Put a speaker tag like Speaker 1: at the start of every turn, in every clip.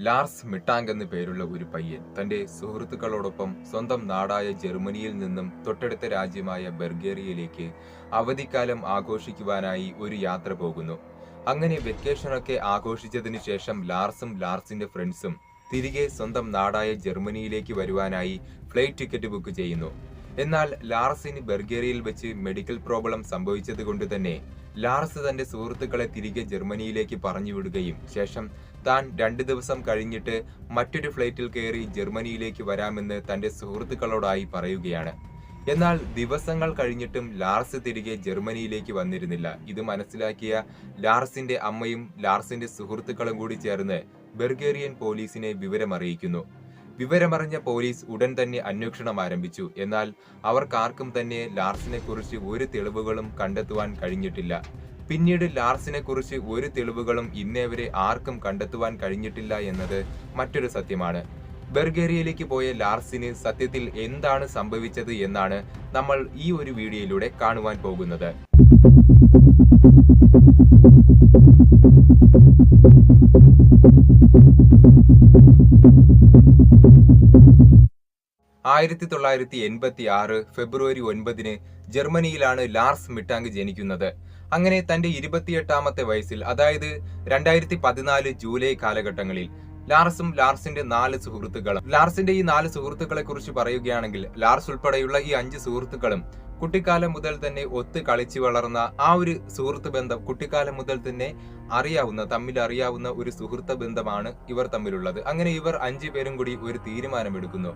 Speaker 1: Lars മിട്ടാങ് എന്ന് പേരുള്ള ഒരു പയ്യൻ തന്റെ സുഹൃത്തുക്കളോടൊപ്പം സ്വന്തം നാടായ ജർമ്മനിയിൽ നിന്നും തൊട്ടടുത്ത രാജ്യമായ ബൾഗേറിയയിലേക്ക് അവധിക്കാലം ആഘോഷിക്കുവാനായി ഒരു യാത്ര പോകുന്നു. അങ്ങനെ വെക്കേഷനൊക്കെ ആഘോഷിച്ചതിന് ശേഷം ലാർസും ലാർസിന്റെ ഫ്രണ്ട്സും തിരികെ സ്വന്തം നാടായ ജർമ്മനിയിലേക്ക് വരുവാനായി ഫ്ലൈറ്റ് ടിക്കറ്റ് ബുക്ക് ചെയ്യുന്നു. എന്നാൽ ലാർസിന് ബൾഗേറിയയിൽ വെച്ച് മെഡിക്കൽ പ്രോബ്ലം സംഭവിച്ചത് കൊണ്ട് തന്നെ ലാർസ് തന്റെ സുഹൃത്തുക്കളെ തിരികെ ജർമ്മനിയിലേക്ക് പറഞ്ഞു വിടുകയും ശേഷം താൻ രണ്ട് ദിവസം കഴിഞ്ഞിട്ട് മറ്റൊരു ഫ്ലൈറ്റിൽ കയറി ജർമ്മനിയിലേക്ക് വരാമെന്ന് തന്റെ സുഹൃത്തുക്കളോടായി പറയുകയാണ്. എന്നാൽ ദിവസങ്ങൾ കഴിഞ്ഞിട്ടും ലാർസ് തിരികെ ജർമ്മനിയിലേക്ക് വന്നിരുന്നില്ല. ഇത് മനസ്സിലാക്കിയ ലാർസിന്റെ അമ്മയും ലാർസിന്റെ സുഹൃത്തുക്കളും കൂടി ചേർന്ന് ബൾഗേറിയൻ പോലീസിനെ വിവരമറിയിക്കുന്നു. വിവരമറിഞ്ഞ പോലീസ് ഉടൻ തന്നെ അന്വേഷണം ആരംഭിച്ചു. എന്നാൽ അവർക്കാർക്കും തന്നെ ലാർസിനെ കുറിച്ച് ഒരു തെളിവുകളും കണ്ടെത്തുവാൻ കഴിഞ്ഞിട്ടില്ല. പിന്നീട് ലാർസിനെ കുറിച്ച് ഒരു തെളിവുകളും ഇന്നേവരെ ആർക്കും കണ്ടെത്തുവാൻ കഴിഞ്ഞിട്ടില്ല എന്നത് മറ്റൊരു സത്യമാണ്. ബർഗേറിയയിലേക്ക് പോയ ലാർസിന് സത്യത്തിൽ എന്താണ് സംഭവിച്ചത് എന്നാണ് നമ്മൾ ഈ ഒരു വീഡിയോയിലൂടെ കാണുവാൻ പോകുന്നത്. ആയിരത്തി തൊള്ളായിരത്തി എൺപത്തി ആറ് ഫെബ്രുവരി ഒൻപതിന് ജർമ്മനിയിലാണ് ലാർസ് മിട്ടാങ് ജനിക്കുന്നത്. അങ്ങനെ തന്റെ ഇരുപത്തിയെട്ടാമത്തെ വയസ്സിൽ അതായത് രണ്ടായിരത്തി പതിനാല് ജൂലൈ കാലഘട്ടങ്ങളിൽ ലാർസും ലാർസിന്റെ നാല് സുഹൃത്തുക്കളും. ലാർസിന്റെ ഈ നാല് സുഹൃത്തുക്കളെ കുറിച്ച് പറയുകയാണെങ്കിൽ ലാർസ് ഉൾപ്പെടെയുള്ള ഈ അഞ്ച് സുഹൃത്തുക്കളും കുട്ടിക്കാലം മുതൽ തന്നെ ഒത്ത് കളിച്ചു വളർന്ന ആ ഒരു സുഹൃത്ത് ബന്ധം കുട്ടിക്കാലം മുതൽ തന്നെ അറിയാവുന്ന തമ്മിൽ അറിയാവുന്ന ഒരു സുഹൃത്ത് ബന്ധമാണ് ഇവർ തമ്മിലുള്ളത്. അങ്ങനെ ഇവർ അഞ്ചു പേരും കൂടി ഒരു തീരുമാനമെടുക്കുന്നു.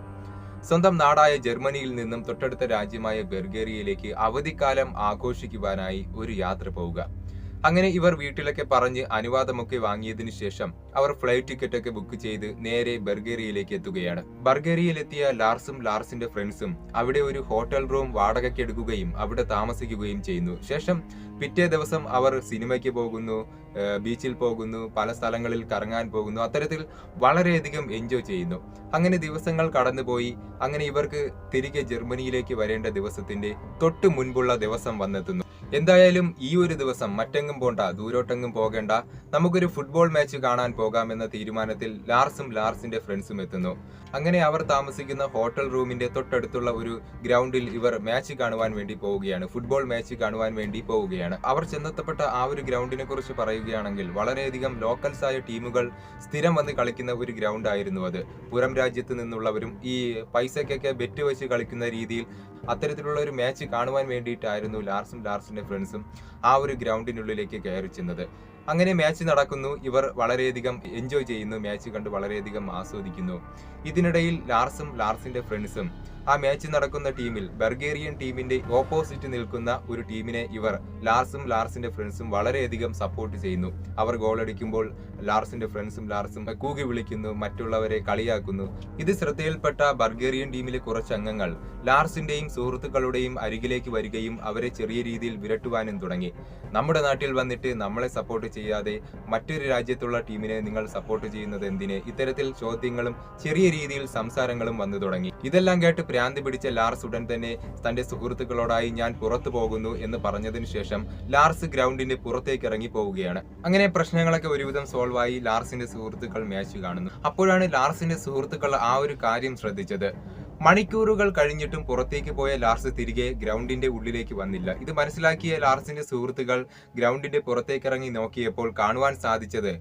Speaker 1: സ്വന്തം നാടായ ജർമ്മനിയിൽ നിന്നും തൊട്ടടുത്ത രാജ്യമായ ബൾഗേറിയയിലേക്ക് അവധിക്കാലം ആഘോഷിക്കുവാനായി ഒരു യാത്ര പോവുക. അങ്ങനെ ഇവർ വീട്ടിലൊക്കെ പറഞ്ഞ് അനുവാദമൊക്കെ വാങ്ങിയതിനു ശേഷം അവർ ഫ്ലൈറ്റ് ടിക്കറ്റ് ഒക്കെ ബുക്ക് ചെയ്ത് നേരെ ബർഗേറിയയിലേക്ക് എത്തുകയാണ്. ബർഗേറിയയിലെത്തിയ ലാർസും ലാർസിന്റെ ഫ്രണ്ട്സും അവിടെ ഒരു ഹോട്ടൽ റൂം വാടകയ്ക്ക് എടുക്കുകയും അവിടെ താമസിക്കുകയും ചെയ്യുന്നു. ശേഷം പിറ്റേ ദിവസം അവർ സിനിമയ്ക്ക് പോകുന്നു ബീച്ചിൽ പോകുന്നു പല സ്ഥലങ്ങളിൽ കറങ്ങാൻ പോകുന്നു അത്തരത്തിൽ വളരെയധികം എൻജോയ് ചെയ്യുന്നു. അങ്ങനെ ദിവസങ്ങൾ കടന്നുപോയി. അങ്ങനെ ഇവർക്ക് തിരികെ ജർമ്മനിയിലേക്ക് വരേണ്ട ദിവസത്തിന്റെ തൊട്ട് മുൻപുള്ള ദിവസം വന്നെത്തുന്നു. എന്തായാലും ഈ ഒരു ദിവസം മറ്റെങ്ങും പോണ്ട ദൂരോട്ടെങ്ങും പോകേണ്ട. നമുക്കൊരു ഫുട്ബോൾ മാച്ച് കാണാൻ പോകാമെന്ന തീരുമാനത്തിൽ ലാർസും ലാർസിന്റെ ഫ്രണ്ട്സും എത്തുന്നു. അങ്ങനെ അവർ താമസിക്കുന്ന ഹോട്ടൽ റൂമിന്റെ തൊട്ടടുത്തുള്ള ഒരു ഗ്രൗണ്ടിൽ ഇവർ മാച്ച് കാണുവാൻ വേണ്ടി പോവുകയാണ്. ഫുട്ബോൾ മാച്ച് കാണുവാൻ വേണ്ടി പോവുകയാണ്. അവർ ചെന്നെത്തപ്പെട്ട ആ ഒരു ഗ്രൗണ്ടിനെ കുറിച്ച് പറയുകയാണെങ്കിൽ വളരെയധികം ലോക്കൽസ് ആയ ടീമുകൾ സ്ഥിരം വന്ന് കളിക്കുന്ന ഒരു ഗ്രൗണ്ട് ആയിരുന്നു അത്. പുറം രാജ്യത്ത് നിന്നുള്ളവരും ഈ പൈസക്കൊക്കെ ബെറ്റ് വെച്ച് കളിക്കുന്ന രീതിയിൽ അത്തരത്തിലുള്ള ഒരു മാച്ച് കാണുവാൻ വേണ്ടിയിട്ടായിരുന്നു ലാർസും ലാർസിന്റെ ഫ്രണ്ട്സും ആ ഒരു ഗ്രൗണ്ടിനുള്ളിലേക്ക് കയറി ചെന്നത്. അങ്ങനെ മാച്ച് നടക്കുന്നു. ഇവർ വളരെയധികം എൻജോയ് ചെയ്യുന്നു. മാച്ച് കണ്ട് വളരെയധികം ആസ്വദിക്കുന്നു. ഇതിനിടയിൽ ലാർസും ലാർസിന്റെ ഫ്രണ്ട്സും ആ മാച്ച് നടക്കുന്ന ടീമിൽ ബർഗേറിയൻ ടീമിന്റെ ഓപ്പോസിറ്റ് നിൽക്കുന്ന ഒരു ടീമിനെ ഇവർ ലാർസും ലാർസിന്റെ ഫ്രണ്ട്സും വളരെയധികം സപ്പോർട്ട് ചെയ്യുന്നു. അവർ ഗോളടിക്കുമ്പോൾ ലാർസിന്റെ ഫ്രണ്ട്സും ലാർസും കൂകി വിളിക്കുന്നു. മറ്റുള്ളവരെ കളിയാക്കുന്നു. ഇത് ശ്രദ്ധയിൽപ്പെട്ട ബർഗേറിയൻ ടീമിലെ കുറച്ച് അംഗങ്ങൾ ലാർസിന്റെയും സുഹൃത്തുക്കളുടെയും അരികിലേക്ക് വരികയും അവരെ ചെറിയ രീതിയിൽ വിരട്ടുവാനും തുടങ്ങി. നമ്മുടെ നാട്ടിൽ വന്നിട്ട് നമ്മളെ സപ്പോർട്ട് ചെയ്യാതെ മറ്റൊരു രാജ്യത്തുള്ള ടീമിനെ നിങ്ങൾ സപ്പോർട്ട് ചെയ്യുന്നത് എന്തിന്? ഇത്തരത്തിൽ ചോദ്യങ്ങളും ചെറിയ രീതിയിൽ സംസാരങ്ങളും വന്നു തുടങ്ങി. ഇതെല്ലാം കേട്ട് പ്രാന്തി പിടിച്ച ലാർസ് ഉടൻ തന്നെ തന്റെ സുഹൃത്തുക്കളോടായി ഞാൻ പുറത്തു പോകുന്നു എന്ന് പറഞ്ഞതിന് ശേഷം ലാർസ് ഗ്രൗണ്ടിന്റെ പുറത്തേക്ക് ഇറങ്ങി പോവുകയാണ്. അങ്ങനെ പ്രശ്നങ്ങളൊക്കെ ഒരുവിധം സോൾവ് ആയി ലാർസിന്റെ സുഹൃത്തുക്കൾ മാച്ച് കാണുന്നു. അപ്പോഴാണ് ലാർസിന്റെ സുഹൃത്തുക്കൾ ആ ഒരു കാര്യം ശ്രദ്ധിച്ചത്. മണിക്കൂറുകൾ കഴിഞ്ഞിട്ടും പുറത്തേക്ക് പോയ ലാർസ് തിരികെ ഗ്രൗണ്ടിന്റെ ഉള്ളിലേക്ക് വന്നില്ല. ഇത് മനസ്സിലാക്കിയ ലാർസിന്റെ സുഹൃത്തുക്കൾ ഗ്രൗണ്ടിന്റെ പുറത്തേക്കിറങ്ങി നോക്കിയപ്പോൾ കാണുവാൻ സാധിച്ചത്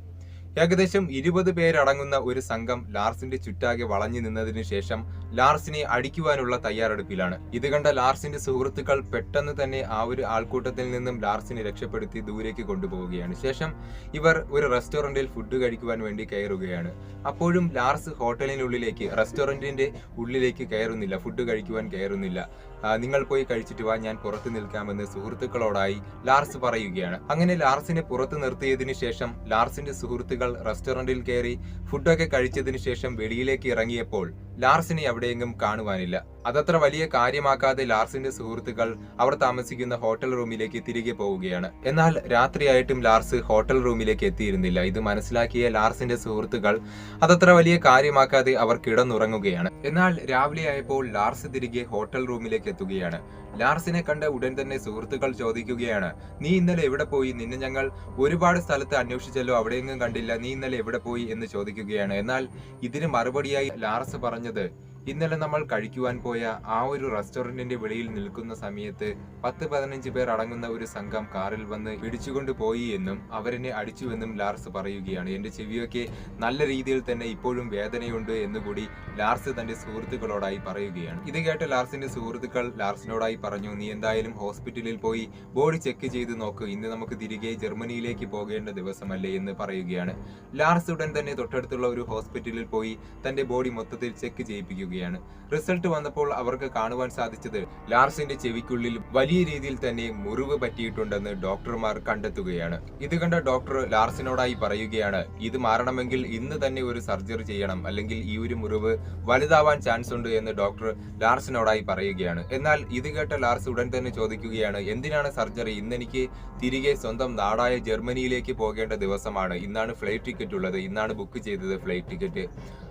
Speaker 1: ഏകദേശം ഇരുപത് പേരടങ്ങുന്ന ഒരു സംഘം ലാർസിന്റെ ചുറ്റാകെ വളഞ്ഞു നിന്നതിനു ശേഷം ലാർസിനെ അടിക്കുവാനുള്ള തയ്യാറെടുപ്പിലാണ്. ഇത് കണ്ട ലാർസിന്റെ സുഹൃത്തുക്കൾ പെട്ടെന്ന് തന്നെ ആ ഒരു ആൾക്കൂട്ടത്തിൽ നിന്നും ലാർസിനെ രക്ഷപ്പെടുത്തി ദൂരേക്ക് കൊണ്ടുപോവുകയാണ്. ശേഷം ഇവർ ഒരു റെസ്റ്റോറന്റിൽ ഫുഡ് കഴിക്കുവാൻ വേണ്ടി കയറുകയാണ്. അപ്പോഴും ലാർസ് ഹോട്ടലിനുള്ളിലേക്ക് റെസ്റ്റോറന്റിന്റെ ഉള്ളിലേക്ക് കയറുന്നില്ല ഫുഡ് കഴിക്കുവാൻ കയറുന്നില്ല. നിങ്ങൾ പോയി കഴിച്ചിട്ട് വാ ഞാൻ പുറത്തു നിൽക്കാമെന്ന് സുഹൃത്തുക്കളോടായി ലാർസ് പറയുകയാണ്. അങ്ങനെ ലാർസിനെ പുറത്തു നിർത്തിയതിനു ശേഷം ലാർസിന്റെ സുഹൃത്തുക്കൾ റെസ്റ്റോറന്റിൽ കയറി ഫുഡൊക്കെ കഴിച്ചതിനു ശേഷം വെളിയിലേക്ക് ഇറങ്ങിയപ്പോൾ ലാർസിനെ എവിടെയെങ്കിലും കാണുവാനില്ല. അതത്ര വലിയ കാര്യമാക്കാതെ ലാർസിന്റെ സുഹൃത്തുക്കൾ അവർ താമസിക്കുന്ന ഹോട്ടൽ റൂമിലേക്ക് തിരികെ പോവുകയാണ്. എന്നാൽ രാത്രിയായിട്ടും ലാർസ് ഹോട്ടൽ റൂമിലേക്ക് എത്തിയിരുന്നില്ല. ഇത് മനസ്സിലാക്കിയ ലാർസിന്റെ സുഹൃത്തുക്കൾ അതത്ര വലിയ കാര്യമാക്കാതെ അവർ കിടന്നുറങ്ങുകയാണ്. എന്നാൽ രാവിലെ ആയപ്പോൾ ലാർസ് തിരികെ ഹോട്ടൽ റൂമിലേക്ക് എത്തുകയാണ്. ലാർസിനെ കണ്ട ഉടൻ തന്നെ സുഹൃത്തുക്കൾ ചോദിക്കുകയാണ് നീ ഇന്നലെ എവിടെ പോയി? നിന്നെ ഞങ്ങൾ ഒരുപാട് സ്ഥലത്ത് അന്വേഷിച്ചല്ലോ അവിടെയെങ്ങും കണ്ടില്ല. നീ ഇന്നലെ എവിടെ പോയി? എന്ന് ചോദിക്കുകയാണ്. എന്നാൽ ഇതിന് മറുപടിയായി ലാർസ് പറഞ്ഞത് ഇന്നലെ നമ്മൾ കഴിക്കുവാൻ പോയ ആ ഒരു റെസ്റ്റോറന്റിന്റെ വെളിയിൽ നിൽക്കുന്ന സമയത്ത് പത്ത് പതിനഞ്ച് പേർ അടങ്ങുന്ന ഒരു സംഘം കാറിൽ വന്ന് പിടിച്ചുകൊണ്ട് പോയി എന്നും അവരെന്നെ അടിച്ചുവെന്നും ലാർസ് പറയുകയാണ്. എന്റെ ചെവിയൊക്കെ നല്ല രീതിയിൽ തന്നെ ഇപ്പോഴും വേദനയുണ്ട് എന്നുകൂടി ലാർസ് തന്റെ സുഹൃത്തുക്കളോടായി പറയുകയാണ്. ഇത് കേട്ട ലാർസിന്റെ സുഹൃത്തുക്കൾ ലാർസിനോടായി പറഞ്ഞു നീ എന്തായാലും ഹോസ്പിറ്റലിൽ പോയി ബോഡി ചെക്ക് ചെയ്ത് നോക്ക്. ഇന്ന് നമുക്ക് തിരികെ ജർമ്മനിയിലേക്ക് പോകേണ്ട ദിവസമല്ലേ എന്ന് പറയുകയാണ്. ലാർസ് ഉടൻ തന്നെ തൊട്ടടുത്തുള്ള ഒരു ഹോസ്പിറ്റലിൽ പോയി തന്റെ ബോഡി മൊത്തത്തിൽ ചെക്ക് ചെയ്യിപ്പിക്കുകയാണ്. റിസൾട്ട് വന്നപ്പോൾ അവർക്ക് കാണുവാൻ സാധിച്ചത് ലാർസിന്റെ ചെവിക്കുള്ളിൽ വലിയ രീതിയിൽ തന്നെ മുറിവ് പറ്റിയിട്ടുണ്ടെന്ന് ഡോക്ടർമാർ കണ്ടെത്തുകയാണ്. ഇത് കണ്ട ഡോക്ടർ ലാർസിനോടായി പറയുകയാണ് ഇത് മാറണമെങ്കിൽ ഇന്ന് തന്നെ ഒരു സർജറി ചെയ്യണം അല്ലെങ്കിൽ ഈ ഒരു മുറിവ് വലുതാവാൻ ചാൻസ് ഉണ്ട് എന്ന് ഡോക്ടർ ലാർസിനോടായി പറയുകയാണ്. എന്നാൽ ഇത് കേട്ട ലാർസ് ഉടൻ തന്നെ ചോദിക്കുകയാണ് എന്തിനാണ് സർജറി? ഇന്നെനിക്ക് തിരികെ സ്വന്തം നാടായ ജർമ്മനിയിലേക്ക് പോകേണ്ട ദിവസമാണ്. ഇന്നാണ് ഫ്ലൈറ്റ് ടിക്കറ്റ് ഉള്ളത്. ഇന്നാണ് ബുക്ക് ചെയ്തത് ഫ്ലൈറ്റ് ടിക്കറ്റ്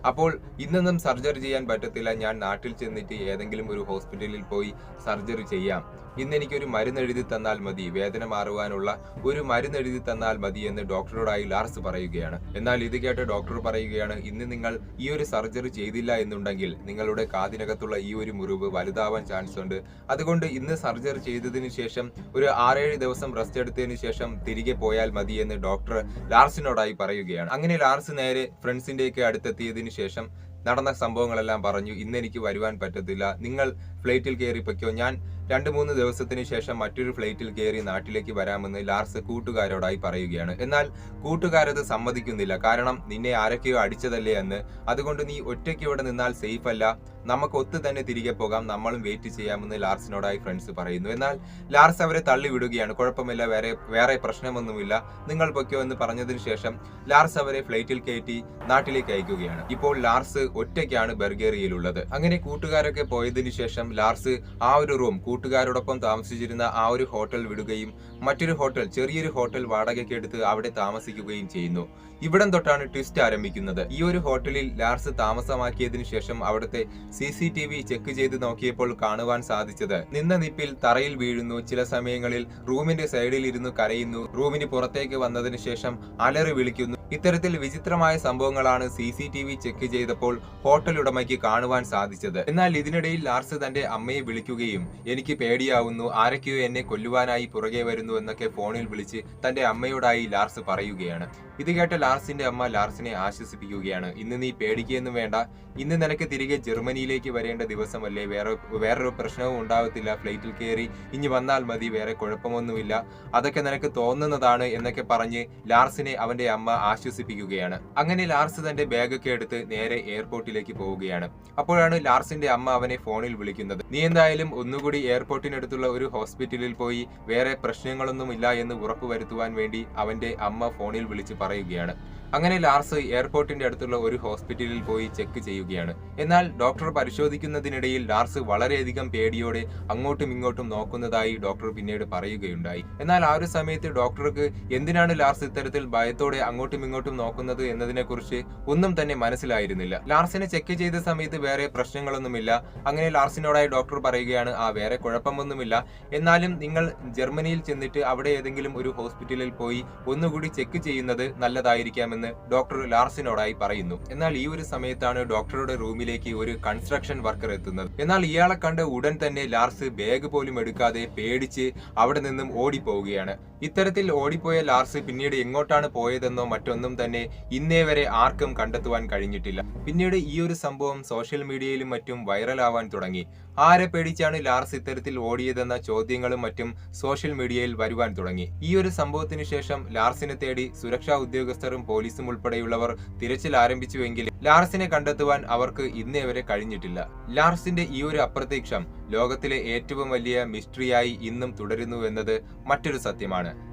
Speaker 1: അപ്പോൾ ഇന്നൊന്നും സർജറി ചെയ്യാൻ പറ്റത്തില്ല. ഞാൻ നാട്ടിൽ ചെന്നിട്ട് ഏതെങ്കിലും ഒരു ഹോസ്പിറ്റലിൽ പോയി സർജറി ചെയ്യാം. ഇന്ന് എനിക്കൊരു മരുന്ന് എഴുതി തന്നാൽ മതി. വേദന മാറുവാനുള്ള ഒരു മരുന്ന് എഴുതി തന്നാൽ മതി എന്ന് ഡോക്ടറോടായി ലാർസ് പറയുകയാണ്. എന്നാൽ ഇത് കേട്ട് ഡോക്ടർ പറയുകയാണ് ഇന്ന് നിങ്ങൾ ഈ ഒരു സർജറി ചെയ്തില്ല എന്നുണ്ടെങ്കിൽ നിങ്ങളുടെ കാതിനകത്തുള്ള ഈ ഒരു മുറിവ് വലുതാവാൻ ചാൻസ് ഉണ്ട്. അതുകൊണ്ട് ഇന്ന് സർജറി ചെയ്തതിന് ശേഷം ഒരു ആറേഴ് ദിവസം റെസ്റ്റ് എടുത്തതിന് ശേഷം തിരികെ പോയാൽ മതി എന്ന് ഡോക്ടർ ലാർസിനോടായി പറയുകയാണ്. അങ്ങനെ ലാർസ് നേരെ ഫ്രണ്ട്സിന്റെയൊക്കെ അടുത്തെത്തിയതിനു ശേഷം നടന്ന സംഭവങ്ങളെല്ലാം പറഞ്ഞു ഇന്ന് എനിക്ക് വരുവാൻ പറ്റത്തില്ല. നിങ്ങൾ ഫ്ലൈറ്റിൽ കയറി പൊയ്ക്കോ ഞാൻ രണ്ട് മൂന്ന് ദിവസത്തിന് ശേഷം മറ്റൊരു ഫ്ലൈറ്റിൽ കയറി നാട്ടിലേക്ക് വരാമെന്ന് ലാർസ് കൂട്ടുകാരോടായി പറയുകയാണ്. എന്നാൽ കൂട്ടുകാരത് സമ്മതിക്കുന്നില്ല. കാരണം നിന്നെ ആരൊക്കെയോ അടിച്ചതല്ലേ എന്ന്. അതുകൊണ്ട് നീ ഒറ്റയ്ക്ക് ഇവിടെ നിന്നാൽ സേഫ് അല്ല നമുക്ക് ഒത്തു തന്നെ തിരികെ പോകാം. നമ്മളും വെയിറ്റ് ചെയ്യാമെന്ന് ലാർസിനോടായി ഫ്രണ്ട്സ് പറയുന്നു. എന്നാൽ ലാർസ് അവരെ തള്ളിവിടുകയാണ്. കുഴപ്പമില്ല. വേറെ വേറെ പ്രശ്നമൊന്നുമില്ല. നിങ്ങൾ പൊയ്ക്കോ എന്ന് പറഞ്ഞതിന് ശേഷം ലാർസ് അവരെ ഫ്ലൈറ്റിൽ കയറ്റി നാട്ടിലേക്ക് അയക്കുകയാണ്. ഇപ്പോൾ ലാർസ് ഒറ്റയ്ക്കാണ് ബർഗേറിയയിലുള്ളത്. അങ്ങനെ കൂട്ടുകാരൊക്കെ പോയതിനു ശേഷം ലാർസ് ആ ഒരു റൂം കൂട്ടുകാരോടൊപ്പം താമസിച്ചിരുന്ന ആ ഒരു ഹോട്ടൽ വിടുകയും മറ്റൊരു ഹോട്ടൽ ചെറിയൊരു ഹോട്ടൽ വാടകയ്ക്ക് എടുത്ത് അവിടെ താമസിക്കുകയും ചെയ്യുന്നു. ഇവിടം തൊട്ടാണ് ട്വിസ്റ്റ് ആരംഭിക്കുന്നത്. ഈ ഒരു ഹോട്ടലിൽ ലാർസ് താമസമാക്കിയതിനു ശേഷം അവിടുത്തെ C C T V check ചെയ്ത് നോക്കിയപ്പോൾ കാണുവാൻ സാധിച്ചത് നിന്ന നിപ്പിൽ തറയിൽ വീഴുന്നു ചില സമയങ്ങളിൽ റൂമിന്റെ സൈഡിൽ ഇരുന്ന് കരയുന്നു റൂമിന് പുറത്തേക്ക് വന്നതിന് ശേഷം അലറി വിളിക്കുന്നു. ഇത്തരത്തിൽ വിചിത്രമായ സംഭവങ്ങളാണ് C C T V check ചെയ്തപ്പോൾ ഹോട്ടൽ ഉടമയ്ക്ക് കാണുവാൻ സാധിച്ചത്. എന്നാൽ ഇതിനിടയിൽ ലാർസ് തന്റെ അമ്മയെ വിളിക്കുകയും എനിക്ക് പേടിയാവുന്നു. ആരൊക്കെയോ എന്നെ കൊല്ലുവാനായി പുറകെ വരുന്നു എന്നൊക്കെ ഫോണിൽ വിളിച്ച് തന്റെ അമ്മയോടായി ലാർസ് പറയുകയാണ്. ഇത് കേട്ട ലാർസിന്റെ അമ്മ ലാർസിനെ ആശ്വസിപ്പിക്കുകയാണ്. ഇന്ന് നീ പേടിക്കുകയൊന്നും വേണ്ട. ഇന്ന് നിനക്ക് തിരികെ ജർമ്മനിയിലേക്ക് വരേണ്ട ദിവസമല്ലേ. വേറെ വേറൊരു പ്രശ്നവും ഉണ്ടാവത്തില്ല. ഫ്ലൈറ്റിൽ കയറി ഇനി വന്നാൽ മതി. വേറെ കുഴപ്പമൊന്നുമില്ല. അതൊക്കെ നിനക്ക് തോന്നുന്നതാണ് എന്നൊക്കെ പറഞ്ഞ് ലാർസിനെ അവന്റെ അമ്മ ആശ്വസിപ്പിക്കുകയാണ്. അങ്ങനെ ലാർസ് തന്റെ ബാഗൊക്കെ എടുത്ത് നേരെ എയർപോർട്ടിലേക്ക് പോവുകയാണ്. അപ്പോഴാണ് ലാർസിന്റെ അമ്മ അവനെ ഫോണിൽ വിളിക്കുന്നത്. നീ എന്തായാലും ഒന്നുകൂടി എയർപോർട്ടിനടുത്തുള്ള ഒരു ഹോസ്പിറ്റലിൽ പോയി വേറെ പ്രശ്നങ്ങളൊന്നുമില്ല എന്ന് ഉറപ്പുവരുത്തുവാൻ വേണ്ടി അവന്റെ അമ്മ ഫോണിൽ വിളിച്ച് പറയുകയാണ്. അങ്ങനെ ലാർസ് എയർപോർട്ടിന്റെ അടുത്തുള്ള ഒരു ഹോസ്പിറ്റലിൽ പോയി ചെക്ക് ചെയ്യുകയാണ്. എന്നാൽ ഡോക്ടർ പരിശോധിക്കുന്നതിനിടയിൽ ലാർസ് വളരെയധികം പേടിയോടെ അങ്ങോട്ടും ഇങ്ങോട്ടും നോക്കുന്നതായി ഡോക്ടർ പിന്നീട് പറയുകയുണ്ടായി. എന്നാൽ ആ ഒരു സമയത്ത് ഡോക്ടർക്ക് എന്തിനാണ് ലാർസ് ഇത്തരത്തിൽ ഭയത്തോടെ അങ്ങോട്ടും ഇങ്ങോട്ടും നോക്കുന്നത് എന്നതിനെക്കുറിച്ച് ഒന്നും തന്നെ മനസ്സിലായിരുന്നില്ല. ലാർസിനെ ചെക്ക് ചെയ്ത സമയത്ത് വേറെ പ്രശ്നങ്ങളൊന്നുമില്ല. അങ്ങനെ ലാർസിനോടായി ഡോക്ടർ പറയുകയാണ് ആ വേറെ കുഴപ്പമൊന്നുമില്ല. എന്നാലും നിങ്ങൾ ജർമ്മനിയിൽ ചെന്നിട്ട് അവിടെ ഏതെങ്കിലും ഒരു ഹോസ്പിറ്റലിൽ പോയി ഒന്നുകൂടി ചെക്ക് ചെയ്യുന്നത് നല്ലതായിരിക്കാമെന്ന് ഡോക്ടർ ലാർസിനോടായി പറയുന്നു. എന്നാൽ ഈ ഒരു സമയത്താണ് ഡോക്ടറുടെ റൂമിലേക്ക് ഒരു കൺസ്ട്രക്ഷൻ വർക്കർ എത്തുന്നത്. എന്നാൽ ഇയാളെ കണ്ട് ഉടൻ തന്നെ ലാർസ് ബാഗ് പോലും എടുക്കാതെ പേടിച്ച് അവിടെ നിന്നും ഓടിപ്പോവുകയാണ്. ഇത്തരത്തിൽ ഓടിപ്പോയ ലാർസ് പിന്നീട് എങ്ങോട്ടാണ് പോയതെന്നോ മറ്റൊന്നും തന്നെ ഇന്നേ വരെ ആർക്കും കണ്ടെത്തുവാൻ കഴിഞ്ഞിട്ടില്ല. പിന്നീട് ഈ ഒരു സംഭവം സോഷ്യൽ മീഡിയയിലും മറ്റും വൈറലാവാൻ തുടങ്ങി. ആരെ പേടിച്ചാണ് ലാർസ് ഇത്തരത്തിൽ ഓടിയതെന്ന ചോദ്യങ്ങളും മറ്റും സോഷ്യൽ മീഡിയയിൽ വരുവാൻ തുടങ്ങി. ഈ ഒരു സംഭവത്തിന് ശേഷം ലാർസിനെ തേടി സുരക്ഷാ ഉദ്യോഗസ്ഥരും പോലീസും ഉൾപ്പെടെയുള്ളവർ തിരച്ചിൽ ആരംഭിച്ചുവെങ്കിൽ ലാർസിനെ കണ്ടെത്തുവാൻ അവർക്ക് ഇന്നേ വരെ കഴിഞ്ഞിട്ടില്ല. ലാർസിന്റെ ഈ ഒരു അപ്രത്യക്ഷം ലോകത്തിലെ ഏറ്റവും വലിയ മിസ്റ്ററിയായി ഇന്നും തുടരുന്നു എന്നത് മറ്റൊരു സത്യമാണ്.